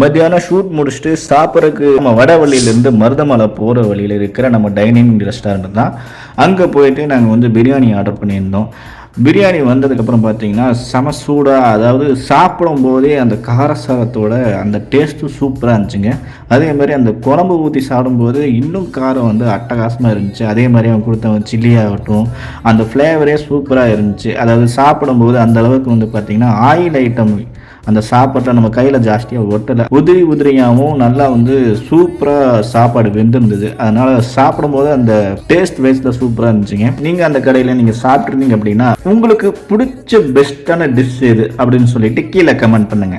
மத்தியானம் ஷூட் முடிச்சுட்டு சாப்பிட்றதுக்கு நம்ம வடவழியிலேருந்து மருதமலை போகிற வழியில் இருக்கிற நம்ம டைனிங் ரெஸ்டாரண்ட் தான். அங்கே போயிட்டு நாங்கள் வந்து பிரியாணி ஆர்டர் பண்ணியிருந்தோம். பிரியாணி வந்ததுக்கப்புறம் பார்த்தீங்கன்னா செம சூடாக அதாவது சாப்பிடும் போதே அந்த காரசாரத்தோட அந்த டேஸ்ட்டும் சூப்பராக இருந்துச்சுங்க. அதே மாதிரி அந்த குழம்பு ஊற்றி சாப்பிடும்போது இன்னும் காரம் வந்து அட்டகாசமாக இருந்துச்சு. அதே மாதிரி அவன் கொடுத்தவன் சில்லி ஆகட்டும் அந்த ஃப்ளேவரே சூப்பராக இருந்துச்சு. அதாவது சாப்பிடும்போது அந்த அளவுக்கு வந்து பார்த்திங்கன்னா ஆயில் ஐட்டம் அந்த சாப்பாட்டை நம்ம கையில் ஜாஸ்தியாக ஒட்டலை. உதிரி உதிரியாகவும் நல்லா வந்து சூப்பராக சாப்பாடு வெந்திருந்தது. அதனால் சாப்பிடும்போது அந்த டேஸ்ட் வைஸில் சூப்பராக இருந்துச்சுங்க. நீங்கள் அந்த கடையில் நீங்கள் சாப்பிட்ருந்தீங்க அப்படின்னா உங்களுக்கு பிடிச்ச பெஸ்ட்டான டிஷ் எது அப்படின்னு சொல்லிட்டு கீழே கமெண்ட் பண்ணுங்க.